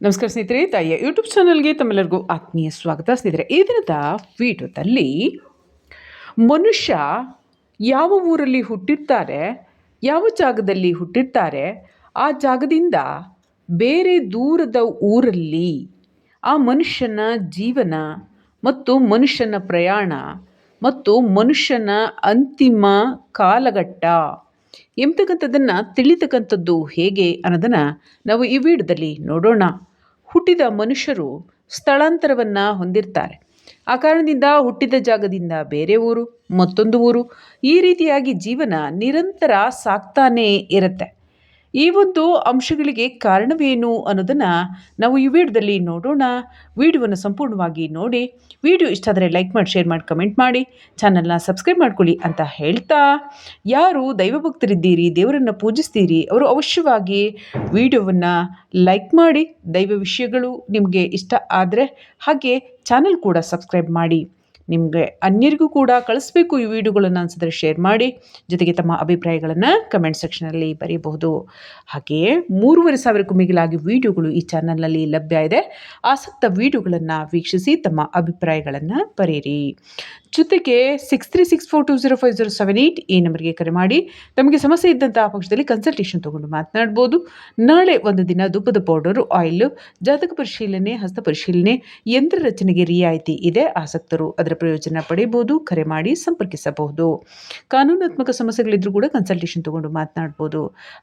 ನಮಸ್ಕಾರ ಸ್ನೇಹಿತರೆ, ತಾಯಿಯ ಯೂಟ್ಯೂಬ್ ಚಾನಲ್ಗೆ ತಮ್ಮೆಲ್ಲರಿಗೂ ಆತ್ಮೀಯ ಸ್ವಾಗತ. ಸ್ನೇಹಿತರೆ, ಈ ದಿನದ ವಿಡಿಯೋದಲ್ಲಿ ಮನುಷ್ಯ ಯಾವ ಊರಲ್ಲಿ ಹುಟ್ಟಿರ್ತಾರೆ, ಯಾವ ಜಾಗದಲ್ಲಿ ಹುಟ್ಟಿರ್ತಾರೆ, ಆ ಜಾಗದಿಂದ ಬೇರೆ ದೂರದ ಊರಲ್ಲಿ ಆ ಮನುಷ್ಯನ ಜೀವನ ಮತ್ತು ಮನುಷ್ಯನ ಪ್ರಯಾಣ ಮತ್ತು ಮನುಷ್ಯನ ಅಂತಿಮ ಕಾಲಘಟ್ಟ ಎಂಬತಕ್ಕಂಥದ್ದನ್ನು ತಿಳಿತಕ್ಕಂಥದ್ದು ಹೇಗೆ ಅನ್ನೋದನ್ನು ನಾವು ಈ ವಿಡಿಯೋದಲ್ಲಿ ನೋಡೋಣ. ಹುಟ್ಟಿದ ಮನುಷ್ಯರು ಸ್ಥಳಾಂತರವನ್ನು ಹೊಂದಿರ್ತಾರೆ. ಆ ಕಾರಣದಿಂದ ಹುಟ್ಟಿದ ಜಾಗದಿಂದ ಬೇರೆ ಊರು, ಮತ್ತೊಂದು ಊರು, ಈ ರೀತಿಯಾಗಿ ಜೀವನ ನಿರಂತರ ಸಾಕ್ತಾನೇ ಇರುತ್ತೆ. ಈ ಒಂದು ಅಂಶಗಳಿಗೆ ಕಾರಣವೇನು ಅನ್ನೋದನ್ನು ನಾವು ಈ ವಿಡಿಯೋದಲ್ಲಿ ನೋಡೋಣ. ವಿಡಿಯೋವನ್ನು ಸಂಪೂರ್ಣವಾಗಿ ನೋಡಿ. ವಿಡಿಯೋ ಇಷ್ಟ ಆದರೆ ಲೈಕ್ ಮಾಡಿ, ಶೇರ್ ಮಾಡಿ, ಕಮೆಂಟ್ ಮಾಡಿ. ಚಾನಲ್ನ ಸಬ್ಸ್ಕ್ರೈಬ್ ಮಾಡ್ಕೊಳ್ಳಿ ಅಂತ ಹೇಳ್ತಾ. ಯಾರು ದೈವಭಕ್ತರಿದ್ದೀರಿ, ದೇವರನ್ನು ಪೂಜಿಸ್ತೀರಿ, ಅವರು ಅವಶ್ಯವಾಗಿ ವಿಡಿಯೋವನ್ನು ಲೈಕ್ ಮಾಡಿ. ದೈವ ವಿಷಯಗಳು ನಿಮಗೆ ಇಷ್ಟ ಆದರೆ ಹಾಗೆ ಚಾನಲ್ ಕೂಡ ಸಬ್ಸ್ಕ್ರೈಬ್ ಮಾಡಿ. ನಿಮಗೆ ಅನ್ಯರಿಗೂ ಕೂಡ ಕಳಿಸ್ಬೇಕು ಈ ವಿಡಿಯೋಗಳನ್ನು ಅನಿಸಿದ್ರೆ ಶೇರ್ ಮಾಡಿ. ಜೊತೆಗೆ ತಮ್ಮ ಅಭಿಪ್ರಾಯಗಳನ್ನು ಕಮೆಂಟ್ ಸೆಕ್ಷನಲ್ಲಿ ಬರೆಯಬಹುದು ಹಾಗೆಯೇ ಮೂರುವರೆ ಸಾವಿರಕ್ಕೂ ಮಿಗಿಲಾಗಿ ವಿಡಿಯೋಗಳು ಈ ಚಾನಲ್ನಲ್ಲಿ ಲಭ್ಯ ಇದೆ. ಆಸಕ್ತ ವಿಡಿಯೋಗಳನ್ನು ವೀಕ್ಷಿಸಿ ತಮ್ಮ ಅಭಿಪ್ರಾಯಗಳನ್ನು ಬರೆಯಿರಿ. ಜೊತೆಗೆ six three six four two zero five zero seven eight ಈ ನಂಬರ್ಗೆ ಕರೆ ಮಾಡಿ. ತಮಗೆ ಸಮಸ್ಯೆ ಇದ್ದಂತಹ ಪಕ್ಷದಲ್ಲಿ ಕನ್ಸಲ್ಟೇಷನ್ ತೊಗೊಂಡು ಮಾತನಾಡ್ಬೋದು. ನಾಳೆ ಒಂದು ದಿನ ಧೂಪದ ಪೌಡರು ಆಯಿಲ್ ಜಾತಕ ಪರಿಶೀಲನೆ, ಹಸ್ತ ಪರಿಶೀಲನೆ ಯಂತ್ರ ರಚನೆಗೆ ರಿಯಾಯಿತಿ ಇದೆ. ಆಸಕ್ತರು ಅದರ ಪ್ರಯೋಜನ ಪಡೆಯಬಹುದು ಕರೆ ಮಾಡಿ ಸಂಪರ್ಕಿಸಬಹುದು. ಕಾನೂನಾತ್ಮಕ ಸಮಸ್ಯೆಗಳಿದ್ರೂ ಕೂಡ ಕನ್ಸಲ್ಟೇಷನ್ ತೊಗೊಂಡು ಮಾತನಾಡ್ಬೋದು.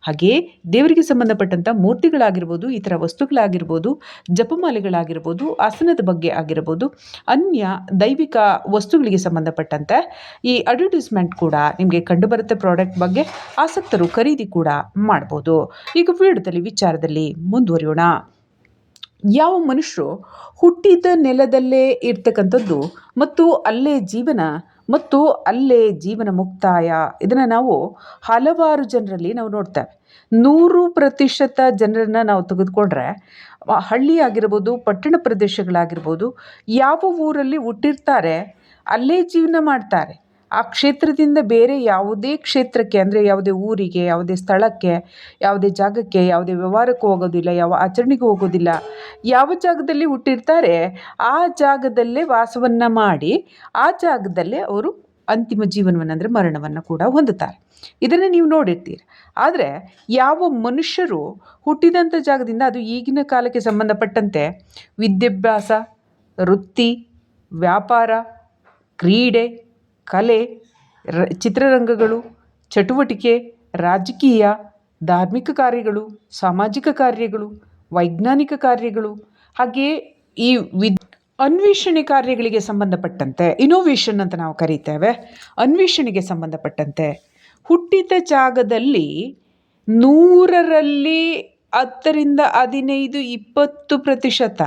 ಹಾಗೆಯೇ ದೇವರಿಗೆ ಸಂಬಂಧಪಟ್ಟಂಥ ಮೂರ್ತಿಗಳಾಗಿರ್ಬೋದು ಈ ಥರ ವಸ್ತುಗಳಾಗಿರ್ಬೋದು, ಜಪಮಾಲೆಗಳಾಗಿರ್ಬೋದು, ಆಸನದ ಬಗ್ಗೆ ಆಗಿರ್ಬೋದು, ಅನ್ಯ ದೈವಿಕ ವಸ್ತುಗಳಿಗೆ ಸಂಬಂಧಪಟ್ಟಂತೆ ಈ ಅಡ್ವರ್ಟೈಸ್ಮೆಂಟ್ ಕೂಡ ನಿಮಗೆ ಕಂಡುಬರುತ್ತೆ ಪ್ರಾಡಕ್ಟ್ ಬಗ್ಗೆ ಆಸಕ್ತರು ಖರೀದಿ ಕೂಡ ಮಾಡ್ಬೋದು. ಈಗ ವಿಡಿಯೋದಲ್ಲಿ, ವಿಚಾರದಲ್ಲಿ ಮುಂದುವರಿಯೋಣ. ಯಾವ ಮನುಷ್ಯರು ಹುಟ್ಟಿದ ನೆಲದಲ್ಲೇ ಇರ್ತಕ್ಕಂಥದ್ದು ಮತ್ತು ಅಲ್ಲೇ ಜೀವನ ಮತ್ತು ಅಲ್ಲೇ ಜೀವನ ಮುಕ್ತಾಯ, ಇದನ್ನು ನಾವು ಹಲವಾರು ಜನರಲ್ಲಿ ನಾವು ನೋಡ್ತೇವೆ. ನೂರು ಪ್ರತಿಶತ ಜನರನ್ನು ನಾವು ತೆಗೆದುಕೊಂಡ್ರೆ ಹಳ್ಳಿ ಆಗಿರ್ಬೋದು ಪಟ್ಟಣ ಪ್ರದೇಶಗಳಾಗಿರ್ಬೋದು, ಯಾವ ಊರಲ್ಲಿ ಹುಟ್ಟಿರ್ತಾರೆ ಅಲ್ಲೇ ಜೀವನ ಮಾಡ್ತಾರೆ. ಆ ಕ್ಷೇತ್ರದಿಂದ ಬೇರೆ ಯಾವುದೇ ಕ್ಷೇತ್ರಕ್ಕೆ, ಅಂದರೆ ಯಾವುದೇ ಊರಿಗೆ, ಯಾವುದೇ ಸ್ಥಳಕ್ಕೆ, ಯಾವುದೇ ಜಾಗಕ್ಕೆ, ಯಾವುದೇ ವ್ಯವಹಾರಕ್ಕೂ ಹೋಗೋದಿಲ್ಲ, ಯಾವ ಆಚರಣೆಗೂ ಹೋಗೋದಿಲ್ಲ. ಯಾವ ಜಾಗದಲ್ಲಿ ಹುಟ್ಟಿರ್ತಾರೆ, ಆ ಜಾಗದಲ್ಲೇ ವಾಸವನ್ನು ಮಾಡಿ, ಆ ಜಾಗದಲ್ಲೇ ಅವರು ಅಂತಿಮ ಜೀವನವನ್ನು, ಅಂದರೆ ಮರಣವನ್ನು ಕೂಡ ಹೊಂದುತ್ತಾರೆ. ಇದನ್ನು ನೀವು ನೋಡಿರ್ತೀರಿ. ಆದರೆ ಯಾವ ಮನುಷ್ಯರು ಹುಟ್ಟಿದಂಥ ಜಾಗದಿಂದ ಅದು ಈಗಿನ ಕಾಲಕ್ಕೆ ಸಂಬಂಧಪಟ್ಟಂತೆ ವಿದ್ಯಾಭ್ಯಾಸ, ವೃತ್ತಿ, ವ್ಯಾಪಾರ ಕ್ರೀಡೆ, ಕಲೆ, ರ, ಚಿತ್ರರಂಗಗಳು, ಚಟುವಟಿಕೆ, ರಾಜಕೀಯ, ಧಾರ್ಮಿಕ ಕಾರ್ಯಗಳು, ಸಾಮಾಜಿಕ ಕಾರ್ಯಗಳು, ವೈಜ್ಞಾನಿಕ ಕಾರ್ಯಗಳು ಹಾಗೆಯೇ ಈ ವಿದ್, ಅನ್ವೇಷಣೆ ಕಾರ್ಯಗಳಿಗೆ ಸಂಬಂಧಪಟ್ಟಂತೆ ಇನೋವೇಷನ್ ಅಂತ ನಾವು ಕರೀತೇವೆ. ಅನ್ವೇಷಣೆಗೆ ಸಂಬಂಧಪಟ್ಟಂತೆ, ಹುಟ್ಟಿದ ಜಾಗದಲ್ಲಿ ನೂರರಲ್ಲಿ ಹತ್ತರಿಂದ ಹದಿನೈದು, ಇಪ್ಪತ್ತು ಪ್ರತಿಶತ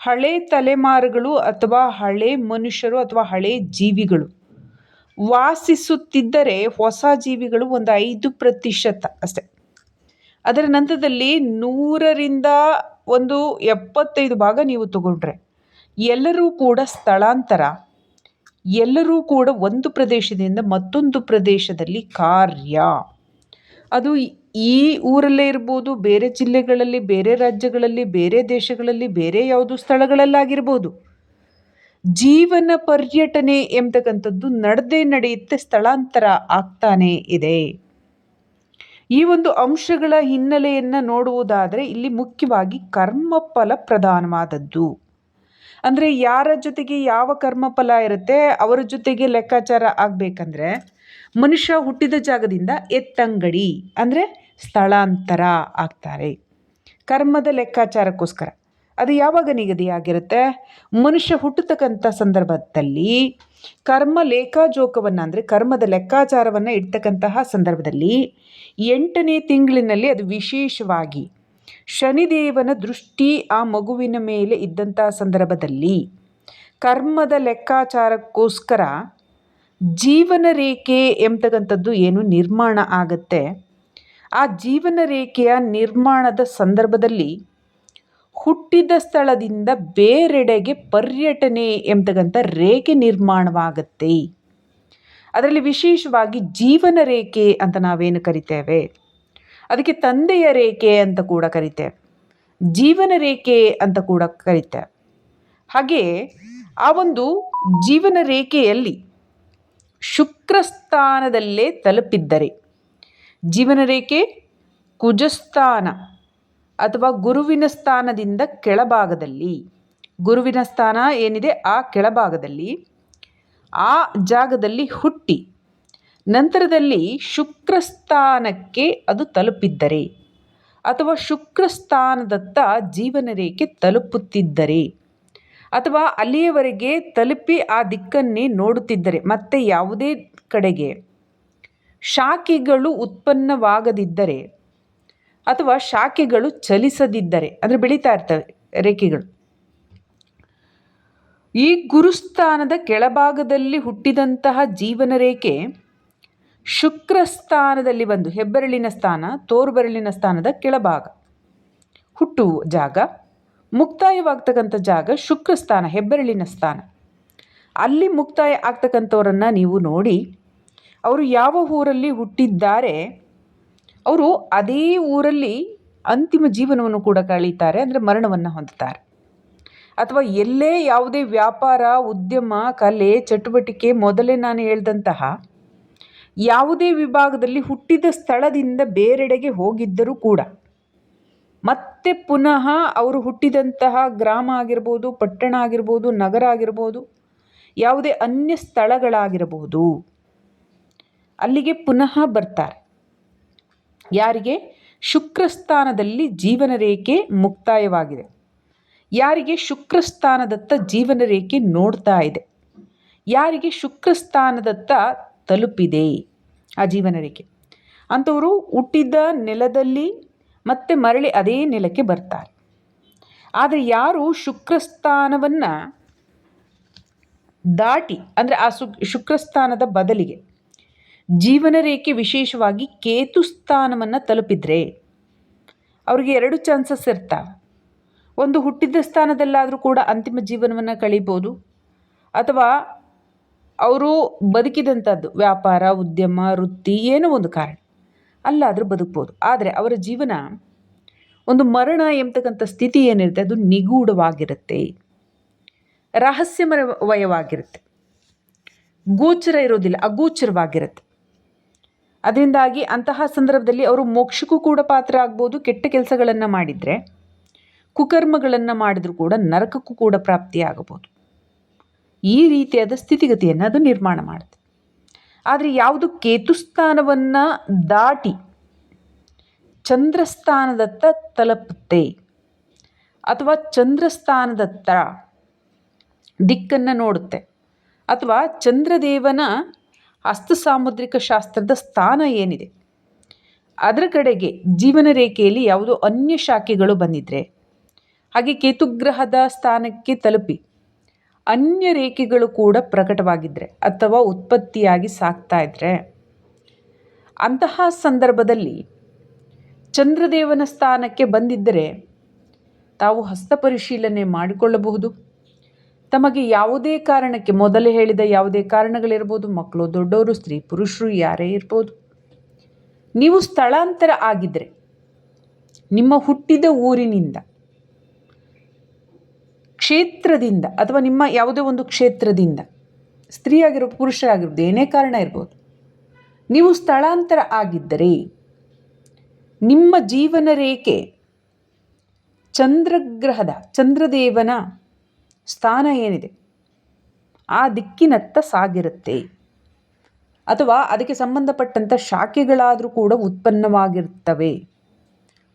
ಹಳೆ ತಲೆಮಾರುಗಳು ಅಥವಾ ಹಳೆ ಮನುಷ್ಯರು ಅಥವಾ ಹಳೆ ಜೀವಿಗಳು ವಾಸಿಸುತ್ತಿದ್ದರೆ ಹೊಸ ಜೀವಿಗಳು ಒಂದು ಐದು ಪ್ರತಿಶತ ಅಷ್ಟೆ. ಅದರ ನಂತರದಲ್ಲಿ ನೂರರಿಂದ ಒಂದು ಎಪ್ಪತ್ತೈದು ಭಾಗ ನೀವು ತಗೊಂಡ್ರೆ ಎಲ್ಲರೂ ಕೂಡ ಸ್ಥಳಾಂತರ, ಎಲ್ಲರೂ ಕೂಡ ಒಂದು ಪ್ರದೇಶದಿಂದ ಮತ್ತೊಂದು ಪ್ರದೇಶದಲ್ಲಿ ಕಾರ್ಯ. ಅದು ಈ ಊರಲ್ಲೇ ಇರ್ಬೋದು, ಬೇರೆ ಜಿಲ್ಲೆಗಳಲ್ಲಿ, ಬೇರೆ ರಾಜ್ಯಗಳಲ್ಲಿ, ಬೇರೆ ದೇಶಗಳಲ್ಲಿ, ಬೇರೆ ಯಾವುದು ಸ್ಥಳಗಳಲ್ಲಾಗಿರ್ಬೋದು. ಜೀವನ ಪರ್ಯಟನೆ ಎಂಬತಕ್ಕಂಥದ್ದು ನಡೆದೇ ನಡೆಯುತ್ತೆ, ಸ್ಥಳಾಂತರ ಆಗ್ತಾನೆ ಇದೆ. ಈ ಒಂದು ಅಂಶಗಳ ಹಿನ್ನೆಲೆಯನ್ನು ನೋಡುವುದಾದರೆ ಇಲ್ಲಿ ಮುಖ್ಯವಾಗಿ ಕರ್ಮಫಲ ಪ್ರಧಾನವಾದದ್ದು. ಅಂದರೆ ಯಾರ ಜೊತೆಗೆ ಯಾವ ಕರ್ಮಫಲ ಇರುತ್ತೆ, ಅವರ ಜೊತೆಗೆ ಲೆಕ್ಕಾಚಾರ ಆಗಬೇಕಂದ್ರೆ ಮನುಷ್ಯ ಹುಟ್ಟಿದ ಜಾಗದಿಂದ ಎತ್ತಂಗಡಿ. ಅಂದರೆ ಸ್ಥಳಾಂತರ ಆಗ್ತಾರೆ. ಕರ್ಮದ ಲೆಕ್ಕಾಚಾರಕ್ಕೋಸ್ಕರ. ಅದು ಯಾವಾಗ ನಿಗದಿಯಾಗಿರುತ್ತೆ? ಮನುಷ್ಯ ಹುಟ್ಟತಕ್ಕಂಥ ಸಂದರ್ಭದಲ್ಲಿ ಕರ್ಮ ಲೇಖಾಜೋಕವನ್ನು ಅಂದರೆ ಕರ್ಮದ ಲೆಕ್ಕಾಚಾರವನ್ನು ಇಡ್ತಕ್ಕಂತಹ ಸಂದರ್ಭದಲ್ಲಿ ಎಂಟನೇ ತಿಂಗಳಿನಲ್ಲಿ ಅದು ವಿಶೇಷವಾಗಿ ಶನಿದೇವನ ದೃಷ್ಟಿ ಆ ಮಗುವಿನ ಮೇಲೆ ಇದ್ದಂಥ ಸಂದರ್ಭದಲ್ಲಿ ಕರ್ಮದ ಲೆಕ್ಕಾಚಾರಕ್ಕೋಸ್ಕರ ಜೀವನ ರೇಖೆ ಎಂಬತಕ್ಕಂಥದ್ದು ಏನು ನಿರ್ಮಾಣ ಆಗತ್ತೆ. ಆ ಜೀವನ ರೇಖೆಯ ನಿರ್ಮಾಣದ ಸಂದರ್ಭದಲ್ಲಿ ಹುಟ್ಟಿದ ಸ್ಥಳದಿಂದ ಬೇರೆಡೆಗೆ ಪರ್ಯಟನೆ ಎಂಬತಕ್ಕಂಥ ರೇಖೆ ನಿರ್ಮಾಣವಾಗತ್ತೆ. ಅದರಲ್ಲಿ ವಿಶೇಷವಾಗಿ ಜೀವನ ರೇಖೆ ಅಂತ ನಾವೇನು ಕರಿತೇವೆ? ಅದಕ್ಕೆ ತಂದೆಯ ರೇಖೆ ಅಂತ ಕೂಡ ಕರಿತೇವೆ ಜೀವನ ರೇಖೆ ಅಂತ ಕೂಡ ಕರಿತೇವೆ ಹಾಗೆ ಆ ಒಂದು ಜೀವನ ರೇಖೆಯಲ್ಲಿ ಶುಕ್ರಸ್ಥಾನದಲ್ಲೇ ತಲುಪಿದ್ದರೆ ಜೀವನ ರೇಖೆ ಕುಜಸ್ಥಾನ ಅಥವಾ ಗುರುವಿನ ಸ್ಥಾನದಿಂದ ಕೆಳಭಾಗದಲ್ಲಿ. ಗುರುವಿನ ಸ್ಥಾನ ಏನಿದೆ? ಆ ಕೆಳಭಾಗದಲ್ಲಿ. ಆ ಜಾಗದಲ್ಲಿ ಹುಟ್ಟಿ. ನಂತರದಲ್ಲಿ ಶುಕ್ರಸ್ಥಾನಕ್ಕೆ ಅದು ತಲುಪಿದ್ದರೆ ಅಥವಾ ಶುಕ್ರಸ್ಥಾನದತ್ತ ಜೀವನ ರೇಖೆ ತಲುಪುತ್ತಿದ್ದರೆ ಅಥವಾ ಅಲ್ಲಿಯವರೆಗೆ ತಲುಪಿ ಆ ದಿಕ್ಕನ್ನೇ ನೋಡುತ್ತಿದ್ದರೆ ಮತ್ತೆ ಯಾವುದೇ ಕಡೆಗೆ ಶಾಖೆಗಳು ಉತ್ಪನ್ನವಾಗದಿದ್ದರೆ ಅಥವಾ ಶಾಖೆಗಳು ಚಲಿಸದಿದ್ದರೆ, ಅಂದರೆ ಬೆಳೀತಾ ಇರ್ತವೆ ರೇಖೆಗಳು. ಈ ಗುರುಸ್ಥಾನದ ಕೆಳಭಾಗದಲ್ಲಿ ಹುಟ್ಟಿದಂತಹ ಜೀವನ ರೇಖೆ ಶುಕ್ರ ಸ್ಥಾನದಲ್ಲಿ ಬಂದು, ಹೆಬ್ಬೆರಳಿನ ಸ್ಥಾನ, ತೋರ್ಬೆರಳಿನ ಸ್ಥಾನದ ಕೆಳಭಾಗ. ಹುಟ್ಟುವ ಜಾಗ, ಮುಕ್ತಾಯವಾಗ್ತಕ್ಕಂಥ ಜಾಗ ಶುಕ್ರಸ್ಥಾನ, ಹೆಬ್ಬೆರಳಿನ ಸ್ಥಾನ. ಅಲ್ಲಿ ಮುಕ್ತಾಯ ಆಗ್ತಕ್ಕಂಥವರನ್ನು ನೀವು ನೋಡಿ ಅವರು ಯಾವ ಊರಲ್ಲಿ ಹುಟ್ಟಿದ್ದಾರೆ, ಅವರು ಅದೇ ಊರಲ್ಲಿ ಅಂತಿಮ ಜೀವನವನ್ನು ಕೂಡ ಕಳೀತಾರೆ, ಅಂದರೆ ಮರಣವನ್ನು ಹೊಂದುತ್ತಾರೆ. ಅಥವಾ ಎಲ್ಲೇ ಯಾವುದೇ ವ್ಯಾಪಾರ, ಉದ್ಯಮ, ಕಲೆ, ಚಟುವಟಿಕೆ, ಮೊದಲೇ ನಾನು ಹೇಳ್ದಂತಹ ಯಾವುದೇ ವಿಭಾಗದಲ್ಲಿ ಹುಟ್ಟಿದ ಸ್ಥಳದಿಂದ ಬೇರೆಡೆಗೆ ಹೋಗಿದ್ದರೂ ಕೂಡ ಮತ್ತೆ ಪುನಃ ಅವರು ಹುಟ್ಟಿದಂತಹ ಗ್ರಾಮ ಆಗಿರ್ಬೋದು, ಪಟ್ಟಣ ಆಗಿರ್ಬೋದು, ನಗರ ಆಗಿರ್ಬೋದು, ಯಾವುದೇ ಅನ್ಯ ಸ್ಥಳಗಳಾಗಿರಬಹುದು ಅಲ್ಲಿಗೆ ಪುನಃ ಬರ್ತಾರೆ. ಯಾರಿಗೆ? ಶುಕ್ರಸ್ಥಾನದಲ್ಲಿ ಜೀವನ ರೇಖೆ ಮುಕ್ತಾಯವಾಗಿದೆ. ಯಾರಿಗೆ? ಶುಕ್ರಸ್ಥಾನದತ್ತ ಜೀವನ ರೇಖೆ ನೋಡ್ತಾ ಇದೆ. ಯಾರಿಗೆ? ಶುಕ್ರಸ್ಥಾನದತ್ತ ತಲುಪಿದೆ ಆ ಜೀವನ ರೇಖೆ. ಅಂಥವರು ಹುಟ್ಟಿದ ನೆಲದಲ್ಲಿ ಮತ್ತೆ ಮರಳಿ ಅದೇ ನೆಲಕ್ಕೆ ಬರ್ತಾರೆ. ಆದರೆ ಯಾರು ಶುಕ್ರಸ್ಥಾನವನ್ನು ದಾಟಿ, ಅಂದರೆ ಆ ಶುಕ್ರಸ್ಥಾನದ ಬದಲಿಗೆ ಜೀವನ ರೇಖೆ ವಿಶೇಷವಾಗಿ ಕೇತು ಸ್ಥಾನವನ್ನು ತಲುಪಿದರೆ ಅವ್ರಿಗೆ ಎರಡು ಚಾನ್ಸಸ್ ಇರ್ತಾವೆ ಒಂದು ಹುಟ್ಟಿದ ಸ್ಥಾನದಲ್ಲಾದರೂ ಕೂಡ ಅಂತಿಮ ಜೀವನವನ್ನು ಕಳೀಬೋದು. ಅಥವಾ ಅವರು ಬದುಕಿದಂಥದ್ದು ವ್ಯಾಪಾರ, ಉದ್ಯಮ, ವೃತ್ತಿ ಏನೋ ಒಂದು ಕಾರಣ. ಅಲ್ಲಾದರೂ ಬದುಕ್ಬೋದು. ಆದರೆ ಅವರ ಜೀವನ ಒಂದು ಮರಣ ಎಂಬತಕ್ಕಂಥ ಸ್ಥಿತಿ ಏನಿರುತ್ತೆ, ಅದು ನಿಗೂಢವಾಗಿರುತ್ತೆ. ರಹಸ್ಯಮಯವಾಗಿರುತ್ತೆ ಗೋಚರ ಇರೋದಿಲ್ಲ, ಅಗೋಚರವಾಗಿರುತ್ತೆ. ಅದರಿಂದಾಗಿ ಅಂತಹ ಸಂದರ್ಭದಲ್ಲಿ ಅವರು ಮೋಕ್ಷಕ್ಕೂ ಕೂಡ ಪಾತ್ರ ಆಗ್ಬೋದು, ಕೆಟ್ಟ ಕೆಲಸಗಳನ್ನು ಮಾಡಿದರೆ ಕುಕರ್ಮಗಳನ್ನು ಮಾಡಿದರೂ ಕೂಡ ನರಕಕ್ಕೂ ಕೂಡ ಪ್ರಾಪ್ತಿಯಾಗಬಹುದು. ಈ ರೀತಿಯಾದ ಸ್ಥಿತಿಗತಿಯನ್ನು ಅದು ನಿರ್ಮಾಣ ಮಾಡುತ್ತೆ. ಆದರೆ ಯಾವುದು ಕೇತುಸ್ಥಾನವನ್ನು ದಾಟಿ ಚಂದ್ರಸ್ಥಾನದತ್ತ ತಲುಪುತ್ತೆ ಅಥವಾ ಚಂದ್ರಸ್ಥಾನದತ್ತ ದಿಕ್ಕನ್ನು ನೋಡುತ್ತೆ ಅಥವಾ ಚಂದ್ರದೇವನ ಹಸ್ತ ಸಾಮುದ್ರಿಕ ಶಾಸ್ತ್ರದ ಸ್ಥಾನ ಏನಿದೆ? ಅದರ ಕಡೆಗೆ ಜೀವನ ರೇಖೆಯಲ್ಲಿ ಯಾವುದೋ ಅನ್ಯ ಶಾಖೆಗಳು ಬಂದಿದ್ದರೆ ಹಾಗೆ ಕೇತುಗ್ರಹದ ಸ್ಥಾನಕ್ಕೆ ತಲುಪಿ ಅನ್ಯ ರೇಖೆಗಳು ಕೂಡ ಪ್ರಕಟವಾಗಿದ್ದರೆ ಅಥವಾ ಉತ್ಪತ್ತಿಯಾಗಿ ಸಾಕ್ತಾ ಇದ್ದರೆ ಅಂತಹ ಸಂದರ್ಭದಲ್ಲಿ ಚಂದ್ರದೇವನ ಸ್ಥಾನಕ್ಕೆ ಬಂದಿದ್ದರೆ ತಾವು ಹಸ್ತ ಪರಿಶೀಲನೆ ಮಾಡಿಕೊಳ್ಳಬಹುದು. ತಮಗೆ ಯಾವುದೇ ಕಾರಣಕ್ಕೆ ಮೊದಲೇ ಹೇಳಿದ ಯಾವುದೇ ಕಾರಣಗಳಿರ್ಬೋದು, ಮಕ್ಕಳು ದೊಡ್ಡವರು, ಸ್ತ್ರೀ ಪುರುಷರು, ಯಾರೇ ಇರ್ಬೋದು. ನೀವು ಸ್ಥಳಾಂತರ ಆಗಿದ್ದರೆ ನಿಮ್ಮ ಹುಟ್ಟಿದ ಊರಿನಿಂದ, ಕ್ಷೇತ್ರದಿಂದ ಅಥವಾ ನಿಮ್ಮ ಯಾವುದೇ ಒಂದು ಕ್ಷೇತ್ರದಿಂದ ಸ್ತ್ರೀ ಆಗಿರ್ಬೋದು ಪುರುಷರಾಗಿರ್ಬೋದು ಏನೇ ಕಾರಣ ಇರ್ಬೋದು, ನೀವು ಸ್ಥಳಾಂತರ ಆಗಿದ್ದರೆ, ನಿಮ್ಮ ಜೀವನ ರೇಖೆ ಚಂದ್ರಗ್ರಹದ, ಚಂದ್ರದೇವನ ಸ್ಥಾನ ಏನಿದೆ? ಆ ದಿಕ್ಕಿನತ್ತ ಸಾಗಿರುತ್ತೆ. ಅಥವಾ ಅದಕ್ಕೆ ಸಂಬಂಧಪಟ್ಟಂಥ ಶಾಖೆಗಳಾದರೂ ಕೂಡ ಉತ್ಪನ್ನವಾಗಿರುತ್ತವೆ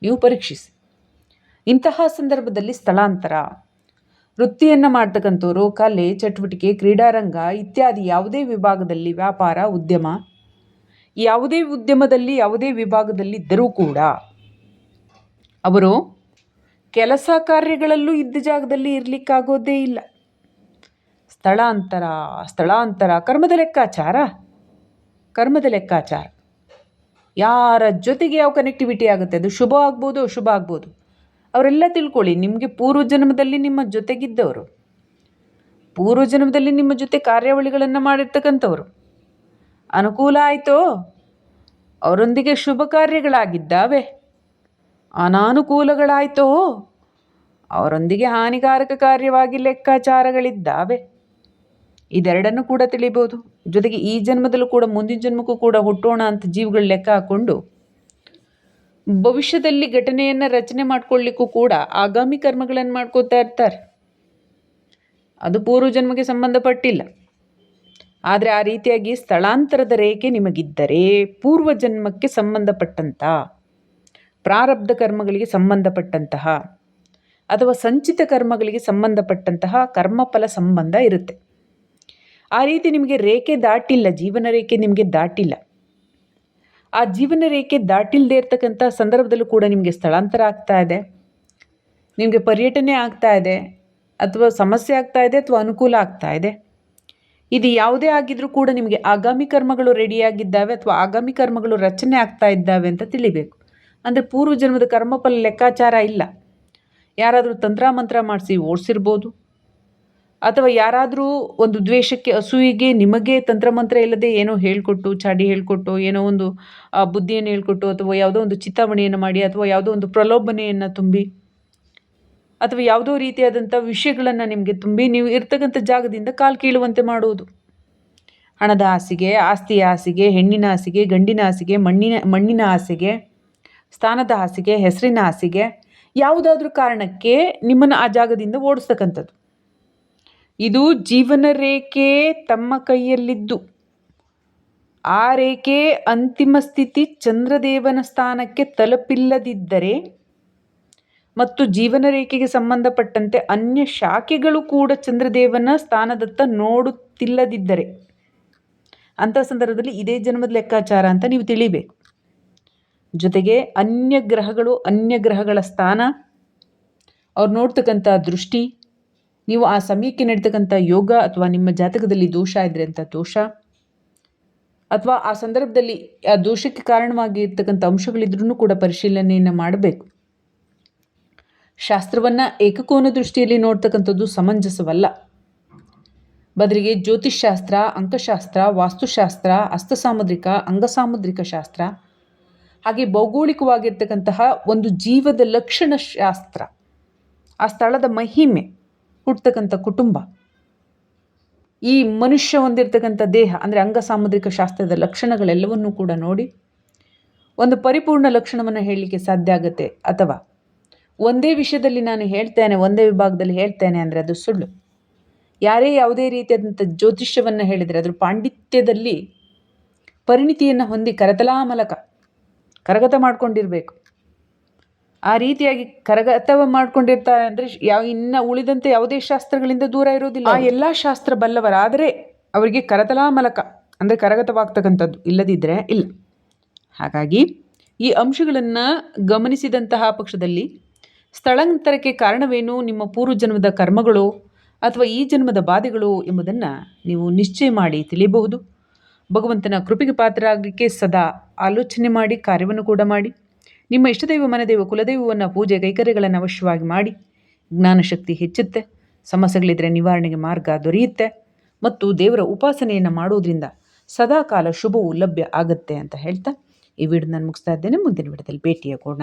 ನೀವು ಪರೀಕ್ಷಿಸಿ. ಇಂತಹ ಸಂದರ್ಭದಲ್ಲಿ ಸ್ಥಳಾಂತರ. ವೃತ್ತಿಯನ್ನು ಮಾಡ್ತಕ್ಕಂಥವ್ರು, ಕಲೆ, ಚಟುವಟಿಕೆ, ಕ್ರೀಡಾರಂಗ ಇತ್ಯಾದಿ ಯಾವುದೇ ವಿಭಾಗದಲ್ಲಿ ವ್ಯಾಪಾರ, ಉದ್ಯಮ, ಯಾವುದೇ ಉದ್ಯಮದಲ್ಲಿ ಯಾವುದೇ ವಿಭಾಗದಲ್ಲಿ ಇದ್ದರೂ ಕೂಡ ಅವರು ಕೆಲಸ ಕಾರ್ಯಗಳಲ್ಲೂ ಇದ್ದ ಜಾಗದಲ್ಲಿ ಇರಲಿಕ್ಕಾಗೋದೇ ಇಲ್ಲ. ಸ್ಥಳಾಂತರ ಸ್ಥಳಾಂತರ, ಕರ್ಮದ ಲೆಕ್ಕಾಚಾರ? ಕರ್ಮದ ಲೆಕ್ಕಾಚಾರ. ಯಾರ ಜೊತೆಗೆ ಯಾವ ಕನೆಕ್ಟಿವಿಟಿ ಆಗುತ್ತೆ? ಅದು ಶುಭ ಆಗ್ಬೋದು, ಅಶುಭ ಆಗ್ಬೋದು. ಅವರೆಲ್ಲ ತಿಳ್ಕೊಳ್ಳಿ, ನಿಮಗೆ ಪೂರ್ವ ಜನ್ಮದಲ್ಲಿ ನಿಮ್ಮ ಜೊತೆಗಿದ್ದವರು ಪೂರ್ವ ಜನ್ಮದಲ್ಲಿ ನಿಮ್ಮ ಜೊತೆ ಕಾರ್ಯಾವಳಿಗಳನ್ನು ಮಾಡಿರ್ತಕ್ಕಂಥವ್ರು. ಅನುಕೂಲ ಆಯಿತೋ? ಅವರೊಂದಿಗೆ ಶುಭ ಕಾರ್ಯಗಳಾಗಿದ್ದಾವೆ. ಅನಾನುಕೂಲಗಳಾಯಿತೋ? ಅವರೊಂದಿಗೆ ಹಾನಿಕಾರಕ ಕಾರ್ಯವಾಗಿ ಲೆಕ್ಕಾಚಾರಗಳಿದ್ದಾವೆ. ಇದೆರಡನ್ನು ಕೂಡ ತಿಳಿಬೋದು. ಜೊತೆಗೆ ಈ ಜನ್ಮದಲ್ಲೂ ಕೂಡ, ಮುಂದಿನ ಜನ್ಮಕ್ಕೂ ಕೂಡ ಹುಟ್ಟೋಣ ಅಂತ ಜೀವಗಳು ಲೆಕ್ಕ ಹಾಕ್ಕೊಂಡು, ಭವಿಷ್ಯದಲ್ಲಿ ಘಟನೆಯನ್ನು ರಚನೆ ಮಾಡ್ಕೊಳ್ಳಿಕ್ಕೂ ಕೂಡ ಆಗಾಮಿ ಕರ್ಮಗಳನ್ನು ಮಾಡ್ಕೋತಾ ಇರ್ತಾರೆ. ಅದು ಪೂರ್ವ ಜನ್ಮಕ್ಕೆ ಸಂಬಂಧಪಟ್ಟಿಲ್ಲ. ಆದರೆ ಆ ರೀತಿಯಾಗಿ ಸ್ಥಳಾಂತರದ ರೇಖೆ ನಿಮಗಿದ್ದರೆ ಪೂರ್ವ ಜನ್ಮಕ್ಕೆ ಸಂಬಂಧಪಟ್ಟಂಥ ಪ್ರಾರಬ್ಧ ಕರ್ಮಗಳಿಗೆ ಸಂಬಂಧಪಟ್ಟಂತಹ ಅಥವಾ ಸಂಚಿತ ಕರ್ಮಗಳಿಗೆ ಸಂಬಂಧಪಟ್ಟಂತಹ ಕರ್ಮಫಲ ಸಂಬಂಧ ಇರುತ್ತೆ. ಆ ರೀತಿ ನಿಮಗೆ ರೇಖೆ ದಾಟಿಲ್ಲ, ಜೀವನ ರೇಖೆ ನಿಮಗೆ ದಾಟಿಲ್ಲ. ಆ ಜೀವನ ರೇಖೆ ದಾಟಿಲ್ಲದೆ ಇರ್ತಕ್ಕಂಥ ಸಂದರ್ಭದಲ್ಲೂ ಕೂಡ ನಿಮಗೆ ಸ್ಥಳಾಂತರ ಆಗ್ತಾ ಇದೆ, ನಿಮಗೆ ಪರ್ಯಟನೆ ಆಗ್ತಾ ಇದೆ, ಅಥವಾ ಸಮಸ್ಯೆ ಆಗ್ತಾ ಇದೆ, ಅಥವಾ ಅನುಕೂಲ ಆಗ್ತಾ ಇದೆ. ಇದು ಯಾವುದೇ ಆಗಿದ್ರೂ ಕೂಡ ನಿಮಗೆ ಆಗಾಮಿ ಕರ್ಮಗಳು ರೆಡಿಯಾಗಿದ್ದಾವೆ ಅಥವಾ ಆಗಾಮಿ ಕರ್ಮಗಳು ರಚನೆ ಆಗ್ತಾ ಇದ್ದಾವೆ ಅಂತ ತಿಳಿಬೇಕು. ಅಂದರೆ ಪೂರ್ವ ಜನ್ಮದ ಕರ್ಮಫಲ ಲೆಕ್ಕಾಚಾರ ಇಲ್ಲ. ಯಾರಾದರೂ ತಂತ್ರ ಮಾಡಿಸಿ ಓಡಿಸಿರ್ಬೋದು. ಅಥವಾ ಯಾರಾದರೂ ಒಂದು ದ್ವೇಷಕ್ಕೆ, ಅಸೂಯಿಗೆ ನಿಮಗೆ ತಂತ್ರಮಂತ್ರ ಇಲ್ಲದೆ ಏನೋ ಹೇಳಿಕೊಟ್ಟು, ಚಾಡಿ ಹೇಳಿಕೊಟ್ಟು, ಏನೋ ಒಂದು ಬುದ್ಧಿಯನ್ನು ಹೇಳಿಕೊಟ್ಟು ಅಥವಾ ಯಾವುದೋ ಒಂದು ಚಿತ್ತಾವಣೆಯನ್ನು ಮಾಡಿ ಅಥವಾ ಯಾವುದೋ ಒಂದು ಪ್ರಲೋಭನೆಯನ್ನು ತುಂಬಿ ಅಥವಾ ಯಾವುದೋ ರೀತಿಯಾದಂಥ ವಿಷಯಗಳನ್ನು ನಿಮಗೆ ತುಂಬಿ ನೀವು ಇರ್ತಕ್ಕಂಥ ಜಾಗದಿಂದ ಕಾಲು ಕೀಳುವಂತೆ ಮಾಡುವುದು. ಹಣದ ಆಸೆಗೆ ಆಸ್ತಿಯ ಆಸೆಗೆ ಹೆಣ್ಣಿನ ಆಸೆಗೆ ಗಂಡಿನ ಆಸೆಗೆ ಮಣ್ಣಿನ ಮಣ್ಣಿನ ಆಸೆಗೆ ಸ್ಥಾನದ ಹಾಸಿಗೆ, ಹೆಸರಿನ ಹಾಸಿಗೆ ಯಾವುದಾದ್ರೂ ಕಾರಣಕ್ಕೆ ನಿಮ್ಮನ್ನು ಆ ಜಾಗದಿಂದ ಓಡಿಸ್ತಕ್ಕಂಥದ್ದು. ಇದು ಜೀವನ ರೇಖೆ ತಮ್ಮ ಕೈಯಲ್ಲಿದ್ದು. ಆ ರೇಖೆ ಅಂತಿಮ ಸ್ಥಿತಿ ಚಂದ್ರದೇವನ ಸ್ಥಾನಕ್ಕೆ ತಲುಪಿಲ್ಲದಿದ್ದರೆ ಮತ್ತು ಜೀವನ ರೇಖೆಗೆ ಸಂಬಂಧಪಟ್ಟಂತೆ ಅನ್ಯ ಶಾಖೆಗಳು ಕೂಡ ಚಂದ್ರದೇವನ ಸ್ಥಾನದತ್ತ ನೋಡುತ್ತಿಲ್ಲದಿದ್ದರೆ. ಅಂಥ ಸಂದರ್ಭದಲ್ಲಿ ಇದೇ ಜನ್ಮದ ಲೆಕ್ಕಾಚಾರ ಅಂತ ನೀವು ತಿಳಿಬೇಕು. ಜೊತೆಗೆ ಅನ್ಯ ಗ್ರಹಗಳು ಅನ್ಯ ಗ್ರಹಗಳ ಸ್ಥಾನ, ಅವ್ರು ನೋಡ್ತಕ್ಕಂಥ ದೃಷ್ಟಿ, ನೀವು ಆ ಸಮಯಕ್ಕೆ ನಡೀತಕ್ಕಂಥ ಯೋಗ ಅಥವಾ ನಿಮ್ಮ ಜಾತಕದಲ್ಲಿ ದೋಷ ಇದ್ದರೆ ಅಂತ ದೋಷ. ಅಥವಾ ಆ ಸಂದರ್ಭದಲ್ಲಿ ಆ ದೋಷಕ್ಕೆ ಕಾರಣವಾಗಿ ಇರ್ತಕ್ಕಂಥ ಅಂಶಗಳಿದ್ರೂ ಕೂಡ ಪರಿಶೀಲನೆಯನ್ನು ಮಾಡಬೇಕು. ಶಾಸ್ತ್ರವನ್ನು ಏಕಕೋನ ದೃಷ್ಟಿಯಲ್ಲಿ ನೋಡ್ತಕ್ಕಂಥದ್ದು ಸಮಂಜಸವಲ್ಲ. ಬದಲಿಗೆ ಜ್ಯೋತಿಷ್ಶಾಸ್ತ್ರ, ಅಂಕಶಾಸ್ತ್ರ, ವಾಸ್ತುಶಾಸ್ತ್ರ ಅಸ್ತಸಾಮುದ್ರಿಕ ಅಂಗಸಾಮುದ್ರಿಕ ಶಾಸ್ತ್ರ ಹಾಗೆ ಭೌಗೋಳಿಕವಾಗಿರ್ತಕ್ಕಂತಹ ಒಂದು ಜೀವದ ಲಕ್ಷಣ ಶಾಸ್ತ್ರ. ಆ ಸ್ಥಳದ ಮಹಿಮೆ, ಹುಟ್ಟತಕ್ಕಂಥ ಕುಟುಂಬ. ಈ ಮನುಷ್ಯ ಹೊಂದಿರತಕ್ಕಂಥ ದೇಹ, ಅಂದರೆ ಅಂಗಸಾಮುದ್ರಿಕ ಶಾಸ್ತ್ರದ ಲಕ್ಷಣಗಳೆಲ್ಲವನ್ನೂ ಕೂಡ ನೋಡಿ ಒಂದು ಪರಿಪೂರ್ಣ ಲಕ್ಷಣವನ್ನು ಹೇಳಲಿಕ್ಕೆ ಸಾಧ್ಯ ಆಗುತ್ತೆ. ಅಥವಾ ಒಂದೇ ವಿಷಯದಲ್ಲಿ ನಾನು ಹೇಳ್ತೇನೆ, ಒಂದೇ ವಿಭಾಗದಲ್ಲಿ ಹೇಳ್ತೇನೆ ಅಂದರೆ ಅದು ಸುಳ್ಳು. ಯಾರೇ ಯಾವುದೇ ರೀತಿಯಾದಂಥ ಜ್ಯೋತಿಷ್ಯವನ್ನು ಹೇಳಿದರೆ ಅದರ ಪಾಂಡಿತ್ಯದಲ್ಲಿ ಪರಿಣಿತಿಯನ್ನು ಹೊಂದಿ ಕರತಲಾಮಲಕ ಕರಗತ ಮಾಡ್ಕೊಂಡಿರಬೇಕು. ಆ ರೀತಿಯಾಗಿ ಕರಗತವ ಮಾಡ್ಕೊಂಡಿರ್ತಾರೆ ಅಂದರೆ ಯಾವ ಇನ್ನು ಉಳಿದಂತೆ ಯಾವುದೇ ಶಾಸ್ತ್ರಗಳಿಂದ ದೂರ ಇರೋದಿಲ್ಲ ಆ ಎಲ್ಲ ಶಾಸ್ತ್ರ ಬಲ್ಲವರಾದರೆ ಅವರಿಗೆ ಕರತಲಾ ಮಲಕ ಅಂದರೆ ಕರಗತವಾಗ್ತಕ್ಕಂಥದ್ದು ಇಲ್ಲದಿದ್ದರೆ ಇಲ್ಲ. ಹಾಗಾಗಿ ಈ ಅಂಶಗಳನ್ನು ಗಮನಿಸಿದಂತಹ ಪಕ್ಷದಲ್ಲಿ ಸ್ಥಳಾಂತರಕ್ಕೆ ಕಾರಣವೇನು, ನಿಮ್ಮ ಪೂರ್ವ ಜನ್ಮದ ಕರ್ಮಗಳು ಅಥವಾ ಈ ಜನ್ಮದ ಬಾಧೆಗಳು ಎಂಬುದನ್ನು ನೀವು ನಿಶ್ಚಯ ಮಾಡಿ ತಿಳಿಯಬಹುದು. ಭಗವಂತನ ಕೃಪೆಗೆ ಪಾತ್ರ ಆಗಲಿಕ್ಕೆ ಸದಾ ಆಲೋಚನೆ ಮಾಡಿ, ಕಾರ್ಯವನ್ನು ಕೂಡ ಮಾಡಿ. ನಿಮ್ಮ ಇಷ್ಟದೈವ, ಮನದೇವ, ಕುಲದೈವವನ್ನು ಪೂಜೆ ಕೈಕರ್ಯಗಳನ್ನು ಅವಶ್ಯವಾಗಿ ಮಾಡಿ. ಜ್ಞಾನಶಕ್ತಿ ಹೆಚ್ಚುತ್ತೆ. ಸಮಸ್ಯೆಗಳಿದ್ದರೆ ನಿವಾರಣೆಗೆ ಮಾರ್ಗ ದೊರೆಯುತ್ತೆ. ಮತ್ತು ದೇವರ ಉಪಾಸನೆಯನ್ನು ಮಾಡುವುದರಿಂದ ಸದಾಕಾಲ ಶುಭವು ಲಭ್ಯ ಆಗುತ್ತೆ ಅಂತ ಹೇಳ್ತಾ ಈ ವಿಡಿಯೋ ನಾನು ಮುಗಿಸ್ತಾ ಇದ್ದೇನೆ. ಮುಂದಿನ ವಿಡಿಯೋದಲ್ಲಿ ಭೇಟಿಯಾಗೋಣ.